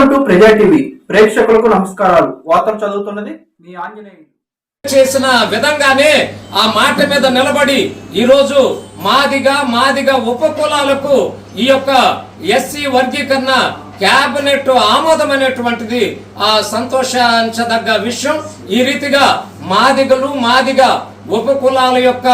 Welcome to ప్రజా TV ప్రేక్షకులకు నమస్కారాలు. వార్తలు చదువుతున్నది మీ ఆంజనేయులు. చేసిన విధంగానే ఆ మాట మీద నిలబడి ఈ రోజు మాదిగా మాదిగా ఉప కులాలకు ఈ యొక్క ఎస్సీ వర్గీకరణ క్యాబినెట్ ఆమోదమైనటువంటిది ఆ సంతోషించదగ్గ విషయం. ఈ రీతిగా మాదిగలు మాదిగా ఉప కులాల యొక్క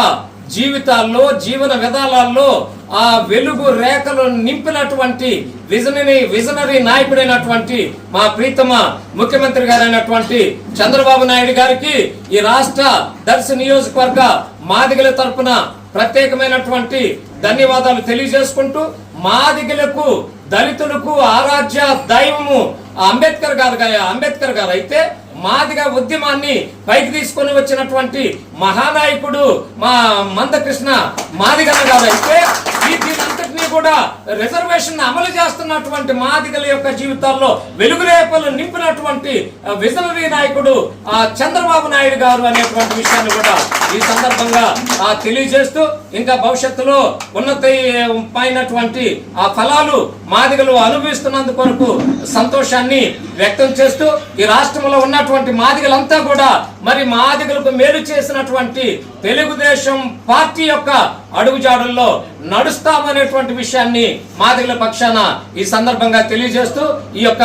జీవితాల్లో జీవన విధానాల్లో ఆ వెలుగు రేఖలు నింపినటువంటి విజనరీ విజనరీ నాయకుడైనటువంటి మా ప్రీతమ ముఖ్యమంత్రి గారైనటువంటి చంద్రబాబు నాయుడు గారికి ఈ రాష్ట్ర దర్శ నియోజకవర్గ మాదిగల తరపున ప్రత్యేకమైనటువంటి ధన్యవాదాలు తెలియజేసుకుంటూ మాదిగలకు దళితులకు ఆరాధ్య దైవము అంబేద్కర్ గారు అంబేద్కర్ గారు అయితే మాదిగ ఉద్యమాన్ని పైకి తీసుకొని వచ్చినటువంటి మహానాయకుడు మా మందకృష్ణ మాదిగన్న గారు అయితే ఈ దీనంతటినీ కూడా రిజర్వేషన్ అమలు చేస్తున్నటువంటి మాదిగల యొక్క జీవితాల్లో వెలుగురేపలు నింపినటువంటి ఆ, విజనరీ నాయకుడు ఆ చంద్రబాబు నాయుడు గారు అనేటువంటి విషయాన్ని కూడా ఈ సందర్భంగా ఆ, తెలియజేస్తూ ఇంకా భవిష్యత్తులో ఉన్నతమైనటువంటి ఆ ఫలాలు మాదిగలు అనుభవిస్తున్నందు కొరకు సంతోషాన్ని వ్యక్తం చేస్తూ ఈ రాష్ట్రంలో ఉన్నటువంటి మాదిగలంతా కూడా మరి మాదిగలకు మేలు చేసినటువంటి తెలుగుదేశం పార్టీ యొక్క అడుగుజాడుల్లో నడుస్తామనేటువంటి విషయాన్ని మాదిగల పక్షాన ఈ సందర్భంగా తెలియజేస్తూ ఈ యొక్క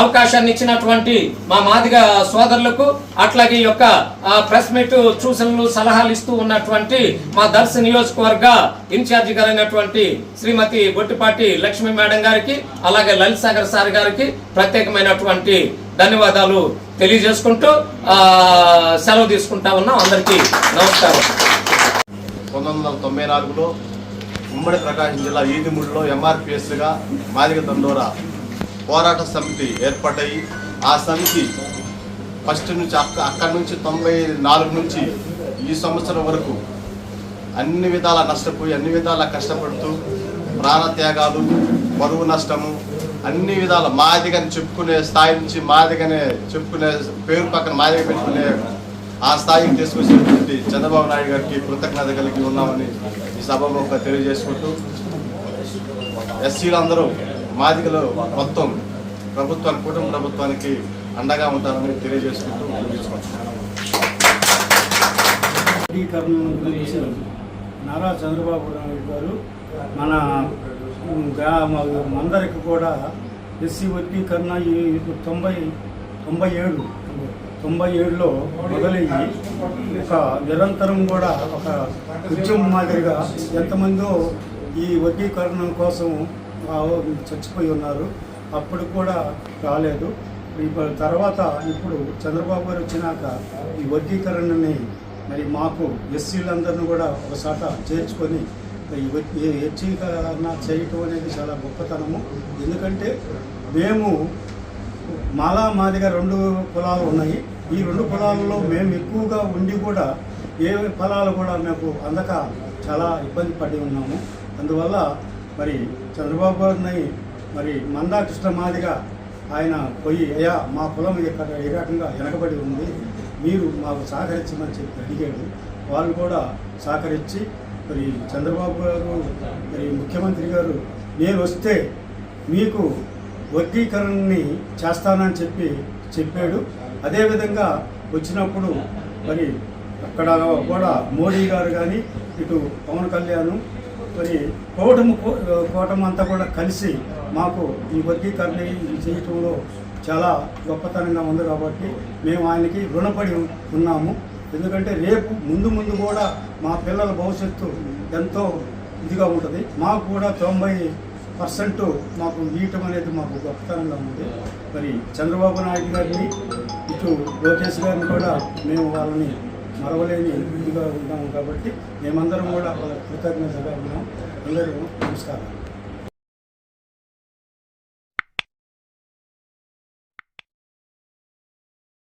అవకాశాన్ని ఇచ్చినటువంటి మా మాదిగ సోదరులకు అట్లాగే ఈ యొక్క ప్రెస్ మీట్ సూచనలు సలహాలు ఇస్తూ ఉన్నటువంటి మా దర్శ నియోజకవర్గ ఇన్ఛార్జి గారైనటువంటి శ్రీమతి బొట్టిపాటి లక్ష్మీ మేడం గారికి అలాగే లలిత్ సాగర్ సార్ గారికి ప్రత్యేకమైనటువంటి ధన్యవాదాలు తెలియజేసుకుంటూ సెలవు తీసుకుంటా ఉన్నాం. అందరికీ నమస్కారం. పంతొమ్మిది వందల తొంభై నాలుగులో ఉమ్మడి ప్రకాశం జిల్లా ఈదిముడిలో ఎంఆర్పిఎస్గా మాదిగ దండోరా పోరాట సమితి ఏర్పాటయి ఆ సమితి ఫస్ట్ నుంచి అక్క అక్కడి నుంచి తొంభై నాలుగు నుంచి ఈ సంవత్సరం వరకు అన్ని విధాల నష్టపోయి అన్ని విధాల కష్టపడుతూ ప్రాణత్యాగాలు బరువు నష్టము అన్ని విధాల మాదిగని చెప్పుకునే స్థాయి నుంచి మాదిగనే చెప్పుకునే పేరు పక్కన మాదిగ పెట్టుకునే ఆ స్థాయికి తీసుకొచ్చినటువంటి చంద్రబాబు నాయుడు గారికి కృతజ్ఞత కలిగి ఉన్నామని ఈ సభలో తెలియజేసుకుంటూ ఎస్సీలు అందరూ మాదిగలు మొత్తం ప్రభుత్వానికి కుటుంబ ప్రభుత్వానికి అండగా ఉంటారని తెలియజేసుకుంటూ నారా చంద్రబాబు నాయుడు గారు మన అందరికి కూడా ఎస్సీ వర్గీకరణ ఈ తొంభై తొంభై ఏడు తొంభై ఏడులో మొదలయ్యి ఒక నిరంతరం కూడా ఒక ఉద్యమం మాదిరిగా ఎంతమందో ఈ వర్గీకరణ కోసం చచ్చిపోయి ఉన్నారు. అప్పుడు కూడా రాలేదు. ఇప్పుడు తర్వాత ఇప్పుడు చంద్రబాబు గారు వచ్చినాక ఈ వర్గీకరణని మరి మాకు ఎస్సీలందరినీ కూడా ఒకసాట చేర్చుకొని ఈ చేయటం అనేది చాలా గొప్పతనము. ఎందుకంటే మేము మాలా మాదిగా రెండు కులాలు ఉన్నాయి. ఈ రెండు కులాలలో మేము ఎక్కువగా ఉండి కూడా ఏ ఫలాలు కూడా మాకు అందక చాలా ఇబ్బంది పడి ఉన్నాము. అందువల్ల మరి చంద్రబాబు గారిని మరి మందాకృష్ణ మాదిగా ఆయన పోయి అయ్యా మా కులం ఇక్కడ ఏ రకంగా వెనకబడి ఉంది. మీరు మాకు సహకరించమని చెప్పి అడిగాడు. వాళ్ళు కూడా సహకరించి మరి చంద్రబాబు గారు మరి ముఖ్యమంత్రి గారు నేను వస్తే మీకు వర్గీకరణని చేస్తానని చెప్పి చెప్పాడు. అదేవిధంగా వచ్చినప్పుడు మరి అక్కడ కూడా మోడీ గారు కానీ ఇటు పవన్ కళ్యాణ్ మరి కూటమి కూటమి అంతా కూడా కలిసి మాకు ఈ వర్గీకరణ చేయటంలో చాలా గొప్పతనంగా ఉంది కాబట్టి మేము ఆయనకి రుణపడి ఉన్నాము. ఎందుకంటే రేపు ముందు ముందు కూడా మా పిల్లల భవిష్యత్తు ఎంతో ఇదిగా ఉంటుంది. మాకు కూడా తొంభై పర్సెంట్ మాకు ఇవ్వటం అనేది మాకు గొప్పతనంగా ఉంది. మరి చంద్రబాబు నాయుడు గారిని ఇటు లోకేష్ గారిని కూడా మేము వాళ్ళని మరవలేని ఇదిగా ఉన్నాము కాబట్టి మేమందరం కూడా వాళ్ళ కృతజ్ఞతగా ఉన్నాం. అందరూ నమస్కారం.